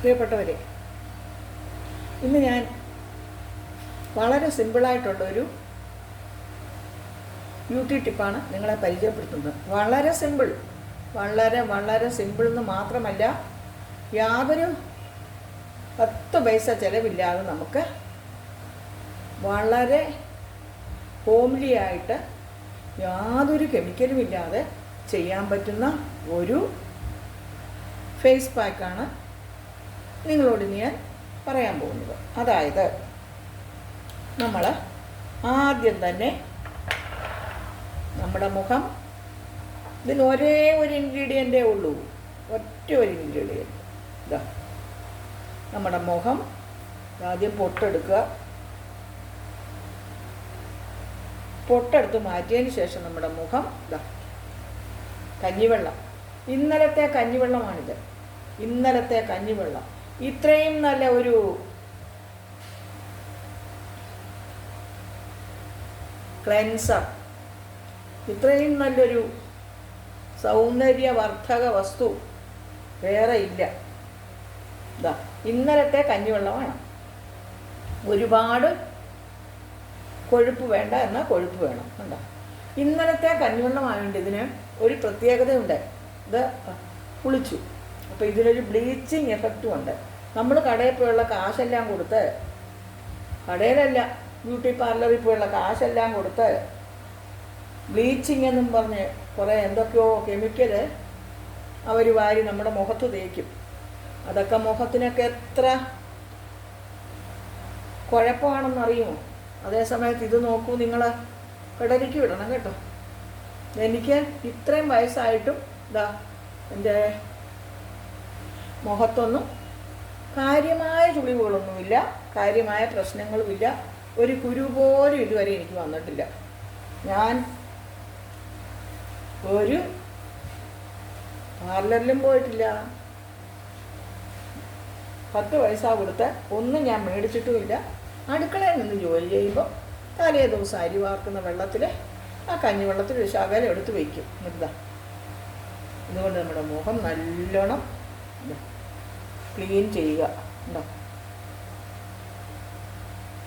പ്രിയപ്പെട്ടവരെ ഇന്ന് ഞാൻ വളരെ സിമ്പിളായിട്ടുള്ളൊരു ബ്യൂട്ടി ടിപ്പാണ് നിങ്ങളെ പരിചയപ്പെടുത്തുന്നത്. വളരെ സിമ്പിൾ വളരെ വളരെ സിമ്പിൾ എന്ന് മാത്രമല്ല യാതൊരു പത്ത് പൈസ ചിലവില്ലാതെ നമുക്ക് വളരെ ഹോംലി ആയിട്ട് യാതൊരു കെമിക്കലും ഇല്ലാതെ ചെയ്യാൻ പറ്റുന്ന ഒരു ഫേസ് പാക്കാണ് നിങ്ങളോട് ഞാൻ പറയാൻ പോകുന്നത്. അതായത് നമ്മൾ ആദ്യം തന്നെ നമ്മുടെ മുഖം ഇതിന് ഒരേ ഒരു ഇൻഗ്രീഡിയന്റേ ഉള്ളൂ. ഒറ്റ ഒരു ഇൻഗ്രീഡിയന്റ് ഇതാ. നമ്മുടെ മുഖം ആദ്യം പൊട്ടെടുക്കുക. പൊട്ടെടുത്ത് മാറ്റിയതിന് ശേഷം നമ്മുടെ മുഖം ഇതാ. കഞ്ഞിവെള്ളം. ഇന്നലത്തെ കഞ്ഞിവെള്ളമാണിത്. ഇന്നലത്തെ കഞ്ഞിവെള്ളം. ഇത്രയും നല്ല ഒരു ക്ലെൻസർ ഇത്രയും നല്ലൊരു സൗന്ദര്യവർദ്ധക വസ്തു വേറെ ഇല്ല. ഇന്നലത്തെ കഞ്ഞിവെള്ളമാണ് ഒരുപാട് കൊഴുപ്പ് വേണ്ട എന്നാൽ കൊഴുപ്പ് വേണം കണ്ടോ? ഇന്നലത്തെ കഞ്ഞിവെള്ളമായതുകൊണ്ട് ഇതിന് ഒരു പ്രത്യേകതയുണ്ട്. ഇത് പുളിച്ചു അപ്പോൾ ഇതിനൊരു ബ്ലീച്ചിങ് എഫക്റ്റും ഉണ്ട്. നമ്മൾ കടയിൽ പോയുള്ള കാശെല്ലാം കൊടുത്ത് കടയിലല്ല ബ്യൂട്ടി പാർലറിൽ പോയുള്ള കാശെല്ലാം കൊടുത്ത് ബ്ലീച്ചിങ് എന്നും പറഞ്ഞ് കുറേ എന്തൊക്കെയോ കെമിക്കൽ അവർ വാരി നമ്മുടെ മുഖത്ത് തേക്കും. അതൊക്കെ മുഖത്തിനൊക്കെ എത്ര കുഴപ്പമാണെന്നറിയുമോ? അതേ സമയത്ത് ഇത് നോക്കൂ നിങ്ങൾ കടലിക്ക് വിടണം കേട്ടോ. എനിക്ക് ഇത്രയും വയസ്സായിട്ടും ഇതാ എന്റെ മുഖത്തൊന്നും കാര്യമായ ചുളിവുകളൊന്നുമില്ല കാര്യമായ പ്രശ്നങ്ങളുമില്ല. ഒരു കുരു പോലും ഇതുവരെ എനിക്ക് വന്നിട്ടില്ല. ഞാൻ ഒരു പാർലറിലും പോയിട്ടില്ല. പത്ത് പൈസ കൊടുത്ത് ഒന്നും ഞാൻ മേടിച്ചിട്ടുമില്ല. അടുക്കളയിൽ നിന്ന് ജോലി ചെയ്യുമ്പോൾ തലേ ദിവസം അരി വാർക്കുന്ന വെള്ളത്തിൽ ആ കഞ്ഞിവെള്ളത്തിൽ ഒരു ശകലം എടുത്ത് വയ്ക്കും. എന്നിട്ടാ ഇതുകൊണ്ട് നമ്മുടെ മുഖം നല്ലോണം ക്ലീൻ ചെയ്യുക. ഉണ്ടോ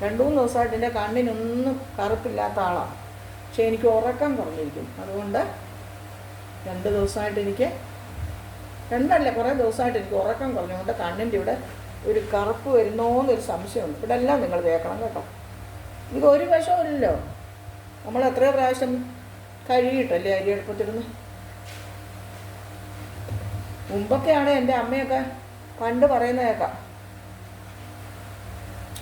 രണ്ടു മൂന്ന് ദിവസമായിട്ട് എന്റെ കണ്ണിനൊന്നും കറുപ്പില്ലാത്ത ആളാണ് പക്ഷേ എനിക്ക് ഉറക്കം കുറഞ്ഞിരിക്കും. അതുകൊണ്ട് രണ്ട് ദിവസമായിട്ട് എനിക്ക് രണ്ടല്ല കുറേ ദിവസമായിട്ട് എനിക്ക് ഉറക്കം കുറഞ്ഞുകൊണ്ട് കണ്ണിന്റെ ഇവിടെ ഒരു കറുപ്പ് വരുന്നോന്നൊരു സംശയമുണ്ട്. ഇവിടെ എല്ലാം നിങ്ങൾ തേക്കണം കേട്ടോ. ഇത് ഒരു വശമില്ലല്ലോ നമ്മൾ എത്ര പ്രാവശ്യം കഴുകിയിട്ടല്ലേ അരി അടുപ്പത്തിരുന്ന് മുമ്പൊക്കെയാണ് എന്റെ അമ്മയൊക്കെ പണ്ട് പറയുന്നത് കേൾക്കാം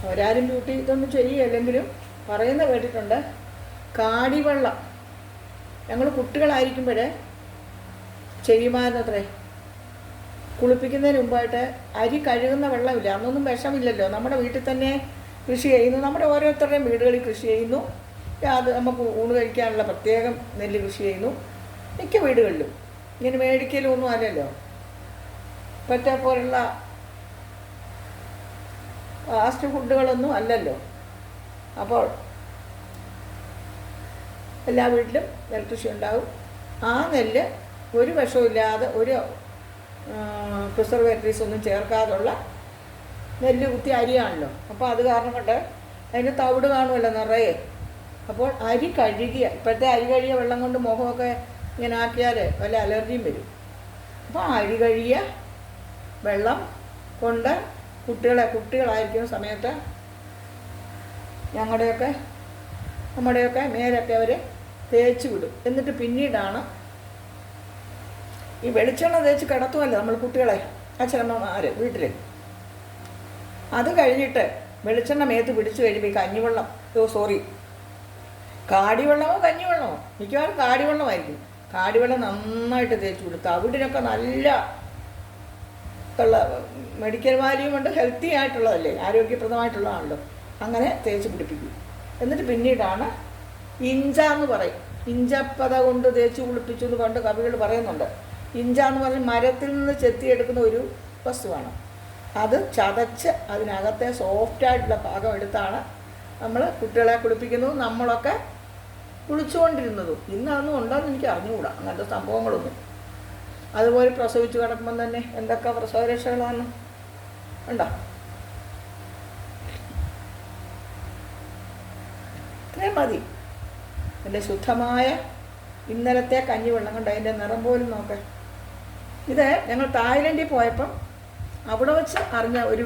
ഒരാരും ബ്യൂട്ടി ഇതൊന്നും ചെയ്യുകയല്ലെങ്കിലും പറയുന്ന കേട്ടിട്ടുണ്ട്. കാടിവെള്ളം. ഞങ്ങൾ കുട്ടികളായിരിക്കുമ്പോഴേ ചെയ്യുമായിരുന്നത്രേ. കുളിപ്പിക്കുന്നതിന് മുമ്പായിട്ട് അരി കഴുകുന്ന വെള്ളമില്ല. അന്നൊന്നും വിഷമില്ലല്ലോ. നമ്മുടെ വീട്ടിൽ തന്നെ കൃഷി ചെയ്യുന്നു. നമ്മുടെ ഓരോരുത്തരുടെയും വീടുകളിൽ കൃഷി ചെയ്യുന്നു. അത് നമുക്ക് ഊണ് കഴിക്കാനുള്ള പ്രത്യേകം നെല്ല് കൃഷി ചെയ്യുന്നു. മിക്ക വീടുകളിലും. ഇങ്ങനെ മേടിക്കലും ഒന്നും അല്ലല്ലോ. പറ്റ പോലുള്ള ഫാസ്റ്റ് ഫുഡുകളൊന്നും അല്ലല്ലോ. അപ്പോൾ എല്ലാ വീട്ടിലും നെൽകൃഷി ഉണ്ടാകും ആ നെല്ല് ഒരു വിഷമില്ലാതെ ഒരു പ്രിസർവേറ്ററീസ് ഒന്നും ചേർക്കാതുള്ള നെല്ല് കുത്തി അരിയാണല്ലോ. അപ്പോൾ അത് കാരണം കൊണ്ട് അതിന് തവിട് കാണുമല്ലോ നിറയെ. അപ്പോൾ അരി കഴുകിയ ഇപ്പോഴത്തെ അരി കഴുകിയ വെള്ളം കൊണ്ട് മുഖമൊക്കെ ഇങ്ങനെ ആക്കിയാൽ വല്ല അലർജിയും വരും. അപ്പോൾ അരി കഴുകിയ വെള്ളം കൊണ്ട് കുട്ടികളെ കുട്ടികളായിരിക്കുന്ന സമയത്ത് ഞങ്ങളുടെയൊക്കെ നമ്മുടെയൊക്കെ മേലൊക്കെ അവർ തേച്ച് വിടും. എന്നിട്ട് പിന്നീടാണ് ഈ വെളിച്ചെണ്ണ തേച്ച് കിടത്തുമല്ലോ നമ്മൾ കുട്ടികളെ അച്ഛനമ്മമാർ വീട്ടിൽ അത് കഴിഞ്ഞിട്ട് വെളിച്ചെണ്ണ മേത്ത് പിടിച്ചു കഴിയുമ്പോൾ ഈ കഞ്ഞിവെള്ളം ഓ സോറി. കാടിവെള്ളമോ കഞ്ഞിവെള്ളമോ? മിക്കവാറും കാടിവെള്ളമായിരിക്കും. കാടിവെള്ളം നന്നായിട്ട് തേച്ച് കൊടുക്കുക അവിടിനൊക്കെ നല്ല ഉള്ള മെഡിക്കൽ വാല്യൂ ഉണ്ട് ഹെൽത്തി ആയിട്ടുള്ളതല്ലേ ആരോഗ്യപ്രദമായിട്ടുള്ളതാണല്ലോ. അങ്ങനെ തേച്ച് പിടിപ്പിക്കും. എന്നിട്ട് പിന്നീടാണ് ഇഞ്ച എന്ന് പറയും. ഇഞ്ചപ്പത കൊണ്ട് തേച്ച് കുളിപ്പിച്ചു എന്ന് പണ്ട് കവികൾ പറയുന്നുണ്ട്. ഇഞ്ച എന്ന് പറഞ്ഞ് മരത്തിൽ നിന്ന് ചെത്തിയെടുക്കുന്ന ഒരു വസ്തുവാണ്. അത് ചതച്ച് അതിനകത്തെ സോഫ്റ്റായിട്ടുള്ള ഭാഗം എടുത്താണ് നമ്മൾ കുട്ടികളെ കുളിപ്പിക്കുന്നതും. നമ്മളൊക്കെ കുളിച്ചുകൊണ്ടിരുന്നതും ഇന്നതൊന്നും ഉണ്ടോ എന്ന് എനിക്ക് അറിഞ്ഞുകൂടാ. അങ്ങനത്തെ സംഭവങ്ങളൊന്നും. അതുപോലെ പ്രസവിച്ച് കിടക്കുമ്പം തന്നെ എന്തൊക്കെ പ്രസവരക്ഷകളാണ് ഉണ്ടോ? ഇത്രയും മതി. നല്ല ശുദ്ധമായ ഇന്നലത്തെ കഞ്ഞിവെള്ളം കൊണ്ട് അതിന്റെ നിറം പോലും നോക്ക്. ഇത് ഞങ്ങൾ തായ്ലൻഡിൽ പോയപ്പം അവിടെ വെച്ച് അറിഞ്ഞ ഒരു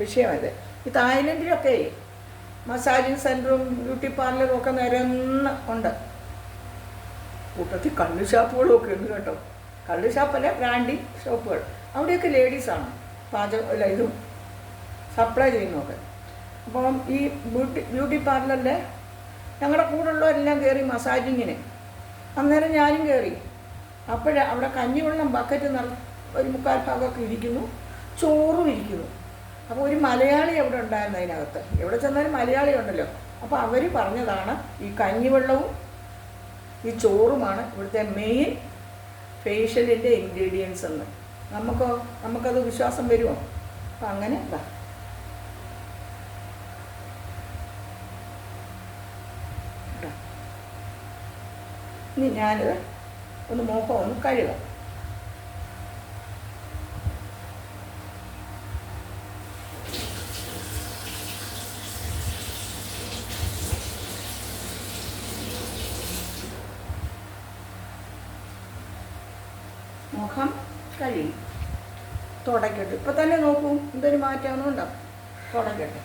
വിഷയമായത് ഈ തായ്ലൻഡിലൊക്കെ മസാജിങ് സെന്ററും ബ്യൂട്ടി പാർലറും ഒക്കെ നിരന്ന് ഉണ്ട്. കൂട്ടത്തിൽ കണ്ണു ഷാപ്പുകളും ഒക്കെ ഉണ്ട് കേട്ടോ. കള്ള് ഷോപ്പല്ല? ബ്രാൻഡി ഷോപ്പുകൾ. അവിടെയൊക്കെ ലേഡീസാണ്. പാചകം അല്ല ഇതും സപ്ലൈ ചെയ്യുന്നതൊക്കെ. അപ്പം ഈ ബ്യൂട്ടി ബ്യൂട്ടി പാർലറിലെ ഞങ്ങളുടെ കൂടെയുള്ളവരെല്ലാം കയറി മസാജിങ്ങിന്. അന്നേരം ഞാനും കയറി അപ്പോഴേ അവിടെ കഞ്ഞിവെള്ളം ബക്കറ്റ് നിറ ഒരു മുക്കാൽ ഭാഗമൊക്കെ ഇരിക്കുന്നു. ചോറും ഇരിക്കുന്നു. അപ്പോൾ ഒരു മലയാളി അവിടെ ഉണ്ടായിരുന്നു അതിനകത്ത്. എവിടെ ചെന്നാലും മലയാളി ഉണ്ടല്ലോ. അപ്പോൾ അവർ പറഞ്ഞതാണ് ഈ കഞ്ഞിവെള്ളവും ഈ ചോറുമാണ് ഇവിടുത്തെ മെയിൻ ഫേഷ്യലിന്റെ ഇൻഗ്രീഡിയൻസ് എന്ന് നമുക്കോ നമുക്കത് വിശ്വാസം വരുമോ അപ്പം അങ്ങനെ എന്താ ഇനി ഞാനിത് ഒന്ന് മോഹം ഒന്ന് കഴുകാം. മുഖം കഴിയും തുടയ്ക്കട്ടെ ഇപ്പം തന്നെ നോക്കൂ എന്തൊരു മാറ്റമൊന്നും ഉണ്ടാവും തുടക്കട്ടെ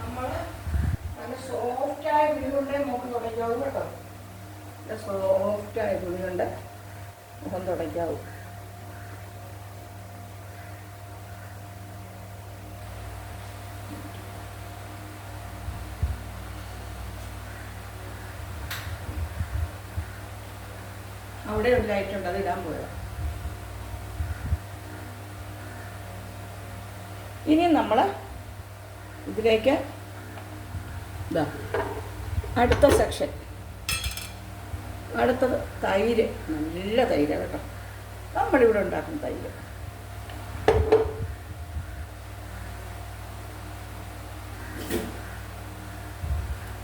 നമ്മൾ നല്ല സോഫ്റ്റായ തുണി കൊണ്ടേ മുഖം തുടയ്ക്കാവൂ കേട്ടോ നല്ല സോഫ്റ്റായ തുണി കൊണ്ട് മുഖം തുടയ്ക്കാവൂ അവിടെ ഒരു ലൈറ്റ് ഉണ്ട് അത് ഇടാൻ പോയത്. ഇനി നമ്മൾ ഇതിലേക്ക് ഇതാ അടുത്ത സെക്ഷൻ അടുത്തത് തൈര് നല്ല തൈര് കേട്ടോ. നമ്മളിവിടെ ഉണ്ടാക്കുന്ന തൈര്.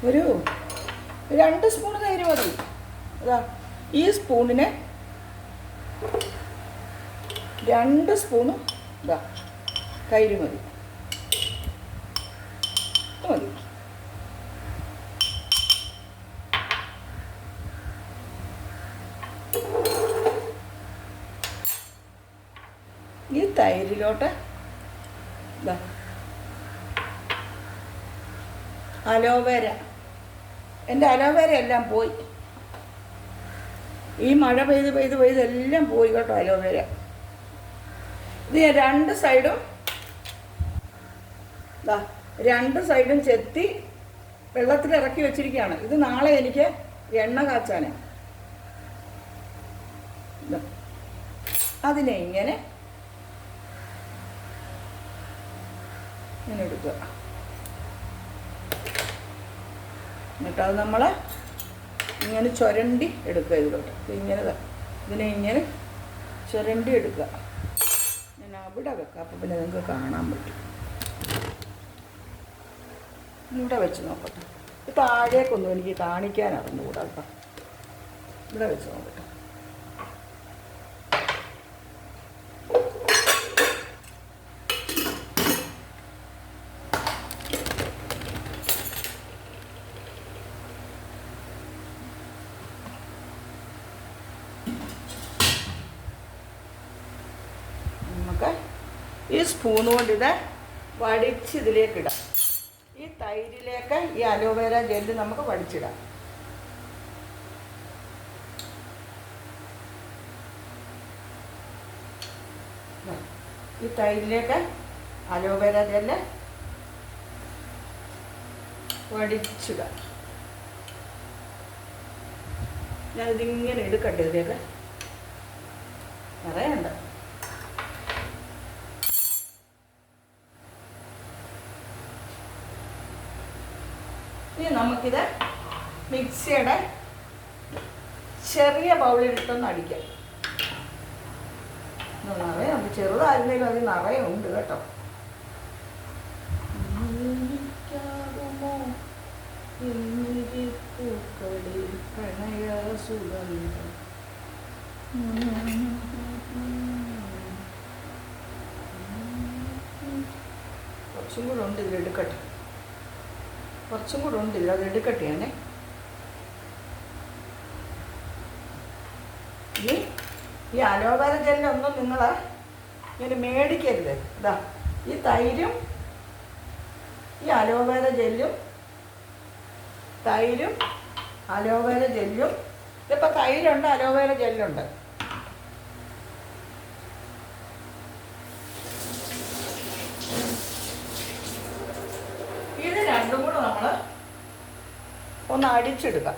ഒരു രണ്ട് സ്പൂൺ തൈര് മതി. അതാ ഈ സ്പൂണിനെ രണ്ട് സ്പൂണ് ഇതാ തൈര് മതി. മതി. ഈ തൈരിലോട്ട് ഇതാ അലോവേര. എന്റെ അലോവേര എല്ലാം പോയി. ഈ മഴ പെയ്ത് പെയ്ത് പെയ്ത് എല്ലാം പോയി കേട്ടോ അലോവേര ഇത് ഞാൻ രണ്ട് സൈഡും ദാ രണ്ട് സൈഡും ചെത്തി വെള്ളത്തിൽ ഇറക്കി വെച്ചിരിക്കുകയാണ്. ഇത് നാളെ എനിക്ക് എണ്ണ കാച്ചാന്. അതിനെ ഇങ്ങനെ ഇങ്ങനെ എടുക്കുക. എന്നിട്ടത് നമ്മളെ ഇങ്ങനെ ചുരണ്ടി എടുക്കുക ഇതിലോട്ട്. ഇത് ഇങ്ങനെ ഇതിനെ ഇങ്ങനെ ചുരണ്ടി എടുക്കുക. ഞാൻ അവിടെ വെക്കാം. അപ്പം പിന്നെ നിങ്ങൾക്ക് കാണാൻ പറ്റും. ഇവിടെ വെച്ച് നോക്കട്ടെ. താഴേക്കൊന്നും എനിക്ക് കാണിക്കാൻ അറിഞ്ഞുകൂടാ ഇവിടെ വെച്ച് നോക്കട്ടെ നമുക്ക് ഈ സ്പൂൺ കൊണ്ട് ഇത് വടിച്ച് ഇതിലേക്ക് ഇടാം. ഈ തൈരിലേക്ക് ഈ അലോവേര ജെല്ല് നമുക്ക് വടിച്ചിടാം. ഈ തൈരിലേക്ക് അലോവേര ജെല്ല് വടിച്ചിടാം ഞാനിതിങ്ങനെ എടുക്കട്ടെ ഇതിലേക്ക്. പറയണ്ട ഇനി നമുക്കിത് മിക്സിയുടെ ചെറിയ ബൗളിലിട്ടൊന്ന് അടിക്കാം. നിറയെ ഉണ്ട് ചെറുതായിരുന്നെങ്കിലും അതിൽ നിറയെ ഉണ്ട് കേട്ടോ. പ്രണയ സുഗന്ധം. കുറച്ചും കൂടെ ഉണ്ട് ഇതിൽ എടുക്കട്ടെ. കുറച്ചും കൂടെ ഉണ്ടല്ലോ അത് എടുക്കട്ടെ ഞാനേ ഈ ഈ അലോവേര ജെല്ലൊന്നും നിങ്ങൾ ഇങ്ങനെ മേടിക്കരുത്. ഇതാ ഈ തൈരും ഈ അലോവേര ജെല്ലും തൈരും അലോവേര ജെല്ലും. ഇതിപ്പോൾ തൈരുണ്ട് അലോവേര ജെല്ലുണ്ട് ഇത് രണ്ടും കൂടെ നമ്മൾ ഒന്ന് അടിച്ചിടുക.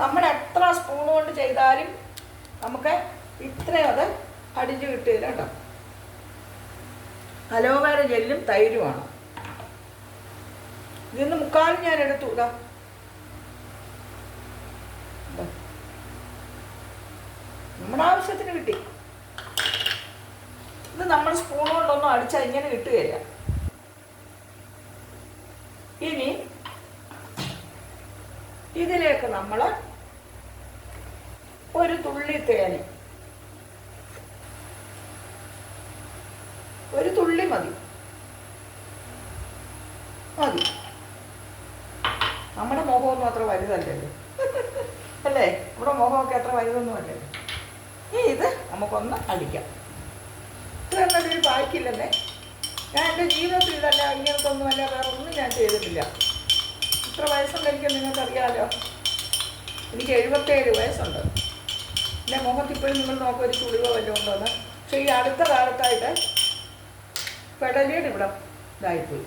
നമ്മൾ എത്ര സ്പൂൺ കൊണ്ട് ചെയ്താലും നമുക്ക് ഇത്രയും അത് അടിഞ്ഞു കിട്ടിയില്ല കേട്ടോ. അലോവേര ജെല്ലും തൈരുമാണ് ഇതിന്ന് മുക്കാലും ഞാൻ എടുത്തു. ഇതാ. നമ്മുടെ ആവശ്യത്തിന് കിട്ടി. ഇത് നമ്മൾ സ്പൂൺ കൊണ്ടൊന്നും അടിച്ചാൽ ഇങ്ങനെ കിട്ടുകയില്ല. ഇനി ഇതിലേക്ക് നമ്മൾ ഒരു തുള്ളി തേൻ ഒരു തുള്ളി മതി. മതി. നമ്മുടെ മുഖമൊന്നും അത്ര വലുതല്ലേ അല്ലേ? നമ്മുടെ മുഖമൊക്കെ അത്ര വലുതൊന്നും ഇത് നമുക്കൊന്ന് അടിക്കാം. ഇത് എന്നൊരു ബാക്കില്ലെന്നേ ഞാൻ എന്റെ ജീവിതത്തിൽ ഇതല്ല ഇങ്ങനത്തെ ഒന്നുമല്ല വേറെ ഒന്നും ഞാൻ ചെയ്തിട്ടില്ല. ഇത്ര വയസ്സുണ്ട് എനിക്ക് നിങ്ങൾക്കറിയാമല്ലോ എനിക്ക് എഴുപത്തേഴ് വയസ്സുണ്ട്. എന്റെ മുഖത്ത് ഇപ്പോഴും നിങ്ങൾ നോക്കുക ഒരു ചുളിവോ വല്ലതും ഉണ്ടോന്ന് പക്ഷേ ഈ അടുത്ത കാലത്തായിട്ട് പെടലിയുടെ ഇവിടെ ഇതായിപ്പോയി.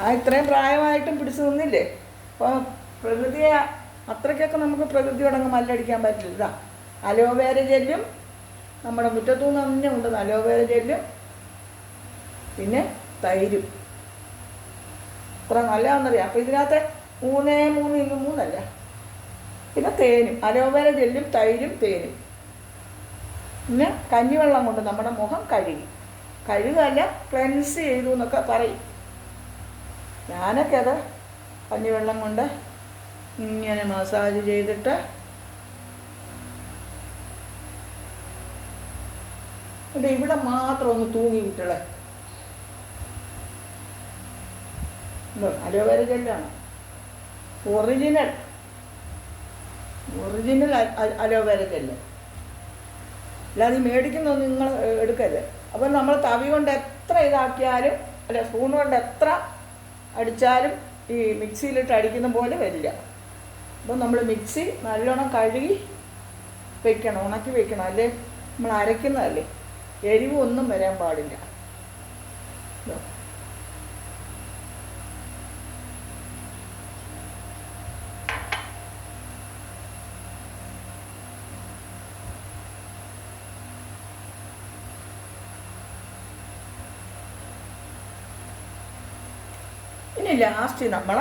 ആ ഇത്രയും പ്രായമായിട്ടും പിടിച്ചു നിന്നില്ലേ? അപ്പോൾ പ്രകൃതിയെ അത്രയ്ക്കൊക്കെ നമുക്ക് പ്രകൃതിയോടങ്ങ് മല്ലടിക്കാൻ പറ്റില്ല. ഇതാ അലോവേര ജെല്ലും നമ്മുടെ മുറ്റത്തുനിന്ന് തന്നെ ഉണ്ട് അലോവേര ജെല്ലും പിന്നെ തൈരും. ഇത്ര നല്ലതാണെന്നറിയാം. അപ്പോൾ ഇതിനകത്ത് മൂന്നേ മൂന്ന് ഇന്ന് മൂന്നല്ല. പിന്നെ തേനും അലോവേര ജെല്ലും തൈരും തേനും. പിന്നെ കഞ്ഞിവെള്ളം കൊണ്ട് നമ്മുടെ മുഖം കഴുകി. കഴുകല്ല ക്ലെൻസ് ചെയ്തു എന്നൊക്കെ പറയും. ഞാനൊക്കെ അത് കഞ്ഞിവെള്ളം കൊണ്ട് ഇങ്ങനെ മസാജ് ചെയ്തിട്ട് ഇവിടെ ഇവിടെ മാത്രം ഒന്ന് തൂങ്ങി വിട്ടളെ. അലോവേര ജെല്ലാണ് original original aloe vera gel അല്ലാതെ മേടിക്കുന്നൊന്നും നിങ്ങൾ എടുക്കരുത്. അപ്പോൾ നമ്മൾ തവി കൊണ്ട് എത്ര ഇതാക്കിയാലും അല്ല സ്പൂൺ കൊണ്ട് എത്ര അടിച്ചാലും ഈ മിക്സിയിലിട്ട് അടിക്കുന്ന പോലെ വരില്ല. അപ്പോൾ നമ്മൾ മിക്സി നല്ലോണം കഴുകി വെക്കണം ഉണക്കി വെക്കണം. അല്ലേ? നമ്മൾ അരയ്ക്കുന്നതല്ലേ? എരിവ് ഒന്നും വരാൻ പാടില്ല. ഇനി ലാസ്റ്റ് നമ്മൾ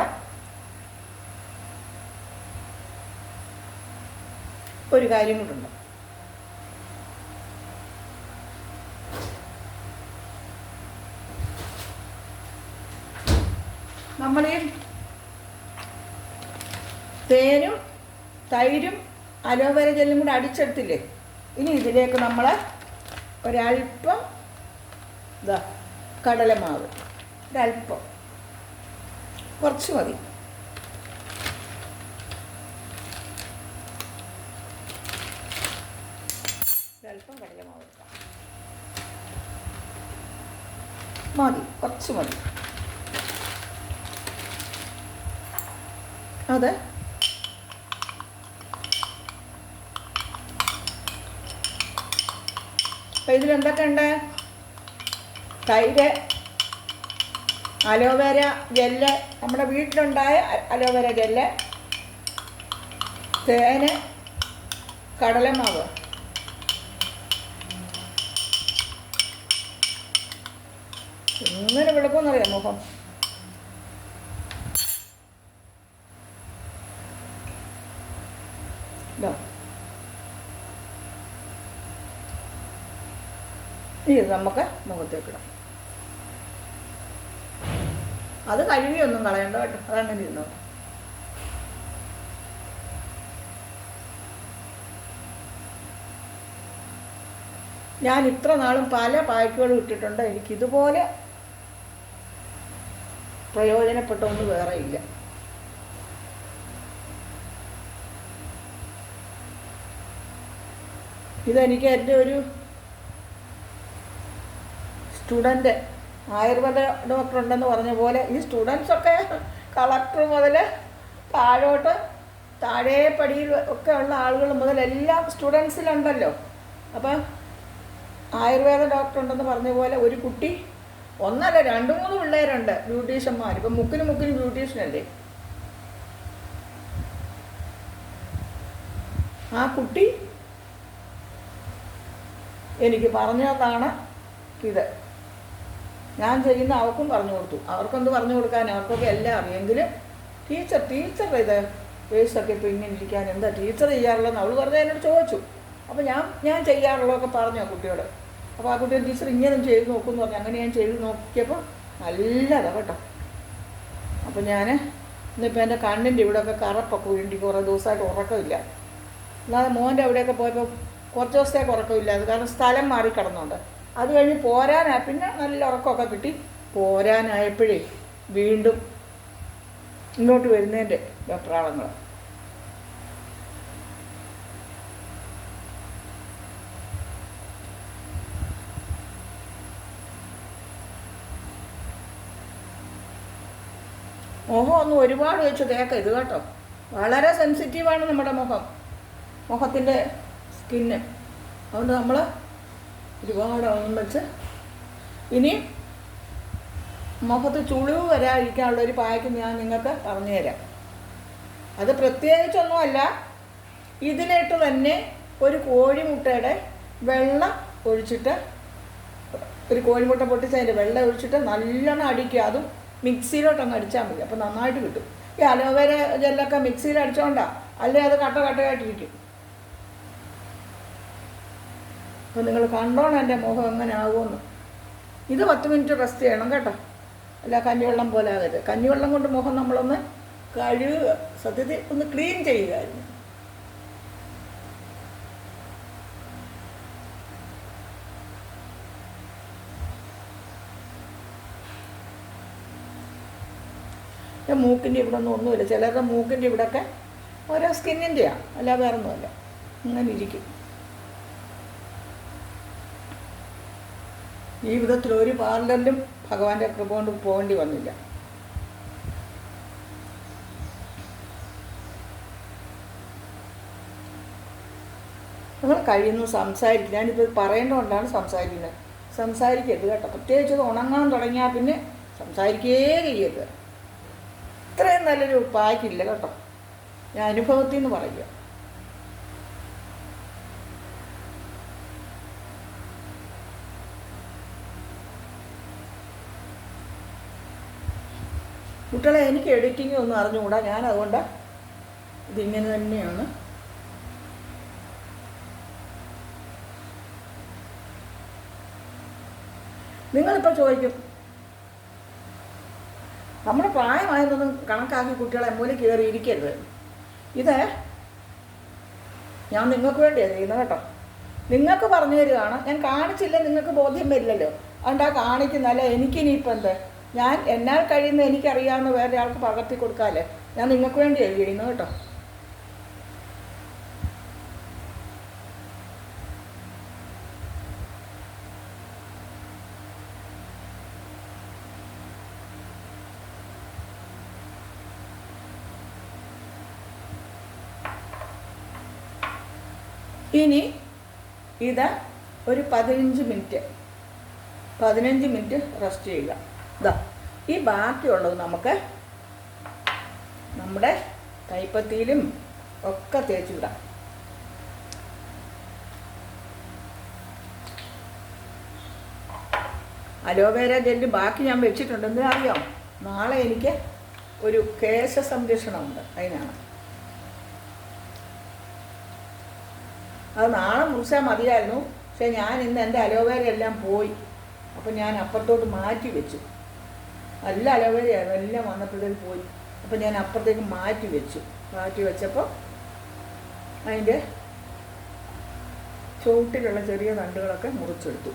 ഒരു കാര്യം കൂട്ടുണ്ട് നമ്മൾ ഈ തേനും തൈരും അലോവേര ജെല്ലും കൂടെ അടിച്ചെടുത്തില്ലേ? ഇനി ഇതിലേക്ക് നമ്മൾ ഒരല്പം ഇതാ കടലമാവ്. ഒരല്പം കുറച്ച് മതി. ഒരല്പം കടലമാവ് എടുക്കാം മതി കുറച്ച് മതി. അത്? അപ്പം ഇതിലെന്തൊക്കെ ഉണ്ട്? തൈര് അലോവേര ജെല്ല് നമ്മുടെ വീട്ടിലുണ്ടായ അലോവേര ജെല്ല് തേന് കടലമാവ് കിടക്കുമെന്നറിയാം മുഖം ഇതാ ഇനി ഇത് നമുക്ക് മുഖത്തേക്ക് ഇടാം അത് കഴുകിയൊന്നും കളയണ്ട കേട്ടോ. അതങ്ങനെ ഇരുന്നോട്ടെ ഞാൻ ഇത്ര നാളും പല പായ്ക്കുകളും ഇട്ടിട്ടുണ്ട്. എനിക്കിതുപോലെ പ്രയോജനപ്പെട്ട ഒന്ന് വേറെ ഇല്ല. ഇതെനിക്ക് എന്റെ ഒരു സ്റ്റുഡന്റ് ആയുർവേദ ഡോക്ടർ ഉണ്ടെന്ന് പറഞ്ഞ പോലെ ഈ സ്റ്റുഡൻസൊക്കെ കളക്ടർ മുതൽ താഴോട്ട് താഴേ പടിയിൽ ഒക്കെ ഉള്ള ആളുകൾ മുതൽ എല്ലാം സ്റ്റുഡൻസിലുണ്ടല്ലോ അപ്പം ആയുർവേദ ഡോക്ടർ ഉണ്ടെന്ന് പറഞ്ഞ പോലെ ഒരു കുട്ടി ഒന്നല്ല രണ്ട് മൂന്ന് പിള്ളേരുണ്ട് ബ്യൂട്ടീഷ്യന്മാർ ഇപ്പം മുക്കിന് മുക്കിന് ബ്യൂട്ടീഷ്യനല്ലേ ആ കുട്ടി എനിക്ക് പറഞ്ഞതാണ് ഇത്. ഞാൻ ചെയ്യുന്ന അവർക്കും പറഞ്ഞു കൊടുത്തു. അവർക്കൊന്ന് പറഞ്ഞു കൊടുക്കാൻ? അവർക്കൊക്കെ എല്ലാം അറിയെങ്കിലും ടീച്ചർ ടീച്ചർ ഇത് വേസ്റ്റൊക്കെ ഇപ്പോൾ ഇങ്ങനെ ഇരിക്കാൻ എന്താ ടീച്ചർ ചെയ്യാറുള്ളതെന്ന് അവൾ വെറുതെ എന്നോട് ചോദിച്ചു. അപ്പോൾ ഞാൻ ഞാൻ ചെയ്യാറുള്ളതൊക്കെ പറഞ്ഞു ആ കുട്ടിയോട്. അപ്പോൾ ആ കുട്ടിയോട് ടീച്ചർ ഇങ്ങനെ ചെയ്ത് നോക്കുമെന്ന് പറഞ്ഞു. അങ്ങനെ ഞാൻ ചെയ്ത് നോക്കിയപ്പോൾ നല്ലതാണ് കേട്ടോ. അപ്പോൾ ഞാൻ ഇന്നിപ്പോൾ എന്റെ കണ്ണിന്റെ ഇവിടെയൊക്കെ കറപ്പൊക്കെ വീണ്ടി കുറേ ദിവസമായിട്ട് ഉറക്കമില്ല. അല്ലാതെ മോന്റെ അവിടെയൊക്കെ പോയപ്പോൾ കുറച്ച് ദിവസത്തേക്ക് ഉറക്കമില്ല. അത് കാരണം സ്ഥലം മാറി കിടന്നുണ്ട് അത് കഴിഞ്ഞ് പോരാനാ പിന്നെ നല്ല ഉറക്കമൊക്കെ കിട്ടി. പോരാനായപ്പോഴേ വീണ്ടും ഇങ്ങോട്ട് വരുന്നതിന്റെ വെപ്രാളങ്ങൾ മുഖം ഒന്നും ഒരുപാട് വെച്ച് തേക്കരുത് കേട്ടോ. വളരെ സെൻസിറ്റീവാണ് നമ്മുടെ മുഖം. മുഖത്തിന്റെ സ്കിന്ന് അതുകൊണ്ട് നമ്മൾ ഒരുപാട് വെച്ച്. ഇനി മുഖത്ത് ചുളിവ് വരാതിരിക്കാനുള്ള ഒരു പായ്ക്ക് ഞാൻ നിങ്ങൾക്ക് പറഞ്ഞു തരാം അത് പ്രത്യേകിച്ചൊന്നുമല്ല. ഇതിനായിട്ട് തന്നെ ഒരു കോഴിമുട്ടയുടെ വെള്ളം ഒഴിച്ചിട്ട് ഒരു കോഴിമുട്ട പൊട്ടിച്ച് അതിന്റെ വെള്ളം ഒഴിച്ചിട്ട് നല്ലോണം അടിക്കുക. അതും മിക്സിയിലോട്ടങ്ങ് അടിച്ചാൽ മതി. അപ്പോൾ നന്നായിട്ട് കിട്ടും. ഈ അലോവേര ജെല്ലൊക്കെ മിക്സിയിൽ അടിച്ചോണ്ടാ. അല്ലേ അത് കട്ട കട്ടയായിട്ടിരിക്കും. അപ്പോൾ നിങ്ങൾ കണ്ടോണം എന്റെ മുഖം എങ്ങനെ ആകുമെന്ന് ഇത് പത്ത് മിനിറ്റ് റെസ്റ്റ് ചെയ്യണം കേട്ടോ. അല്ല കഞ്ഞിവെള്ളം പോലെ ആകരുത്. കഞ്ഞിവെള്ളം കൊണ്ട് മുഖം നമ്മളൊന്ന് കഴുകുക സത്യത്തിൽ ഒന്ന് ക്ലീൻ ചെയ്യുകയായിരുന്നു. മൂക്കിന്റെ ഇവിടെ ഒന്നും ഒന്നുമില്ല. ചിലരുടെ മൂക്കിന്റെ ഇവിടെയൊക്കെ ഓരോ സ്കിന്നിന്റെയാണ് അല്ലാതെ വേറെ ഒന്നുമല്ല അങ്ങനെ ഇരിക്കും. ഈ വിധത്തിൽ ഒരു പാർലറിലും ഭഗവാന്റെ കൃപ കൊണ്ട് പോകേണ്ടി വന്നില്ല. നിങ്ങൾ കഴിയുന്നു സംസാരിക്കും. ഞാനിപ്പോൾ പറയേണ്ടതുകൊണ്ടാണ് സംസാരിക്കുന്നത്. സംസാരിക്കരുത് കേട്ടോ. പ്രത്യേകിച്ച് ഉണങ്ങാൻ തുടങ്ങിയാൽ പിന്നെ സംസാരിക്കേ ചെയ്യരുത്. ഇത്രയും നല്ലൊരു പാക്കില്ല കേട്ടോ. ഞാൻ അനുഭവത്തിൽ നിന്ന് പറയുക. കുട്ടികളെ എനിക്ക് എഡിറ്റിംഗ് ഒന്നും അറിഞ്ഞുകൂടാ. ഞാൻ അതുകൊണ്ട് ഇതിങ്ങനെ തന്നെയാണ്. നിങ്ങളിപ്പോൾ ചോദിക്കും നമ്മുടെ പ്രായമായതൊന്നും കണക്കാക്കി കുട്ടികളെ മൂലം കയറിയിരിക്കരുത് ഇത് ഞാൻ നിങ്ങൾക്ക് വേണ്ടിയാണ് ചെയ്യുന്നത് കേട്ടോ. നിങ്ങൾക്ക് പറഞ്ഞു തരികയാണ്. ഞാൻ കാണിച്ചില്ല നിങ്ങൾക്ക് ബോധ്യം വരില്ലല്ലോ. അതുകൊണ്ട് ആ കാണിക്കുന്നല്ല എനിക്കിനിയിപ്പോൾ എന്ത്? ഞാൻ എന്നാൽ കഴിയുന്ന എനിക്കറിയാവുന്ന വേറെ ആൾക്ക് പകർത്തി കൊടുക്കാമല്ലേ ഞാൻ നിങ്ങൾക്ക് വേണ്ടി എഴുതിയിരുന്നു കേട്ടോ. ഇനി ഇത് ഒരു പതിനഞ്ച് മിനിറ്റ്. പതിനഞ്ച് മിനിറ്റ് റെസ്റ്റ് ചെയ്യുക. ഇതാ ഈ ബാക്കിയുള്ളത് നമുക്ക് നമ്മുടെ കൈപ്പത്തിയിലും ഒക്കെ തേച്ചിടാം അലോവേര ജെല്ല് ബാക്കി ഞാൻ വെച്ചിട്ടുണ്ട്. എന്തിനാ അറിയാം? നാളെ എനിക്ക് ഒരു കേശ സംരക്ഷണമുണ്ട് അതിനാണ്. അത് നാളെ മുറിച്ചാൽ മതിയായിരുന്നു. പക്ഷേ ഞാൻ ഇന്ന് എന്റെ അലോവേര എല്ലാം പോയി. അപ്പോൾ ഞാൻ അപ്പുറത്തോട്ട് മാറ്റി വെച്ചു. നല്ല അലോവേരയായിരുന്നു എല്ലാം വന്നപ്പോഴത്തേക്ക് പോയി. അപ്പോൾ ഞാൻ അപ്പുറത്തേക്ക് മാറ്റി വെച്ചു. മാറ്റി വെച്ചപ്പോൾ അതിന്റെ ചുവട്ടിലുള്ള ചെറിയ തണ്ടുകളൊക്കെ മുറിച്ചെടുത്തു.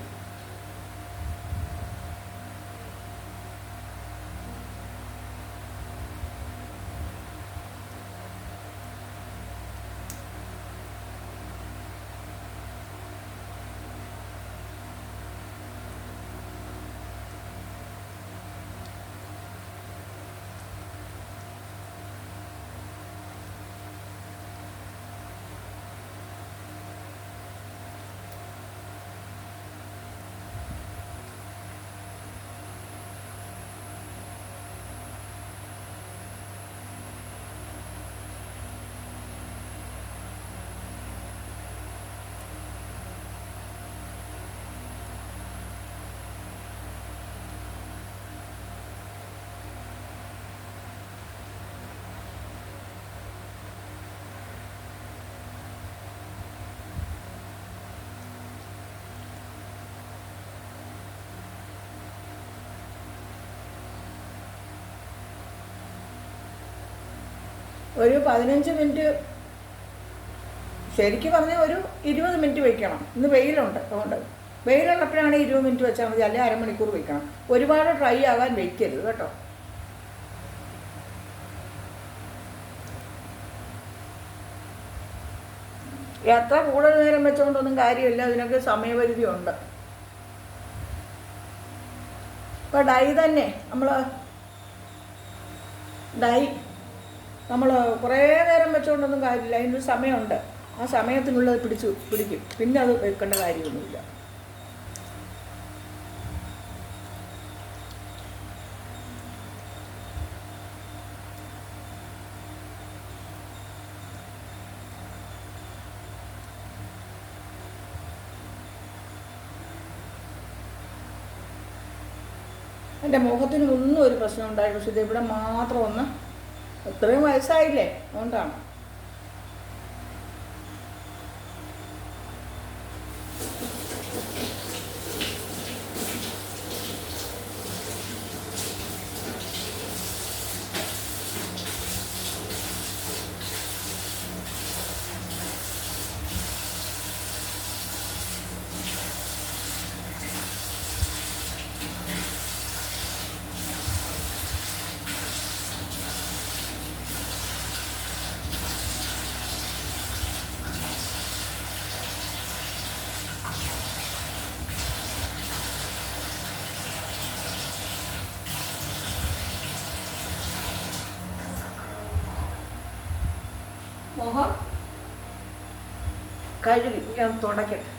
ഒരു പതിനഞ്ച് മിനിറ്റ് ശരിക്കും പറഞ്ഞാൽ ഒരു ഇരുപത് മിനിറ്റ് വെക്കണം. ഇന്ന് വെയിലുണ്ട് അതുകൊണ്ട് വെയിലുള്ളപ്പോഴാണെങ്കിൽ ഇരുപത് മിനിറ്റ് വെച്ചാൽ മതി അല്ലെങ്കിൽ അരമണിക്കൂർ വെക്കണം. ഒരുപാട് ഡ്രൈ ആകാൻ വെക്കരുത് കേട്ടോ. എത്ര കൂടുതൽ നേരം വെച്ചുകൊണ്ടൊന്നും കാര്യമില്ല അതിനൊക്കെ സമയപരിധി ഉണ്ട്. ഇപ്പം ഡൈ തന്നെ നമ്മൾ ഡൈ നമ്മൾ കുറേ നേരം വെച്ചുകൊണ്ടൊന്നും കാര്യമില്ല. അതിനൊരു സമയമുണ്ട്. ആ സമയത്തിനുള്ളത് പിടിച്ചു പിടിക്കും. പിന്നെ അത് വെക്കേണ്ട കാര്യമൊന്നുമില്ല. എന്റെ മുഖത്തിന് ഒന്നും ഒരു പ്രശ്നം ഉണ്ടായില്ല പക്ഷേ ഇത് ഇവിടെ മാത്രം ഒന്ന് ഇത്രയും വയസ്സായില്ലേ? അതുകൊണ്ടാണ്. മുഖം കഴുകി ഞാൻ തുടക്കട്ടെ.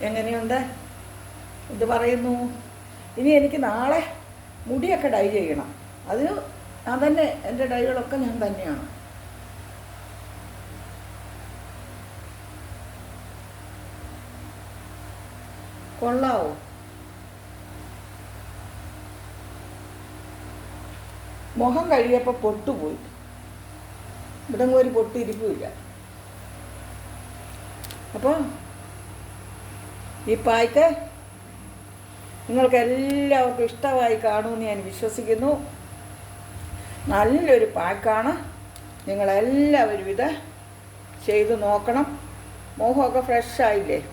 എങ്ങനെയുണ്ട്? ഇത് പറയുന്നു. ഇനി എനിക്ക് നാളെ മുടിയൊക്കെ ഡൈ ചെയ്യണം. അതിന് ഞാൻ തന്നെ എന്റെ ഡൈകളൊക്കെ ഞാൻ തന്നെയാണ്. കൊള്ളാവോ? മുഖം കഴിയപ്പോൾ പൊട്ടുപോയി. ഇവിടെ ഒരു പൊട്ടിരിപ്പില്ല അപ്പോൾ ഈ പായ്ക്ക് നിങ്ങൾക്ക് എല്ലാവർക്കും ഇഷ്ടമായി കാണുമെന്ന് ഞാൻ വിശ്വസിക്കുന്നു. നല്ലൊരു പായ്ക്കാണ്. നിങ്ങളെല്ലാവരും ഇത് ചെയ്ത് നോക്കണം. മുഖമൊക്കെ ഫ്രഷ് ആയില്ലേ?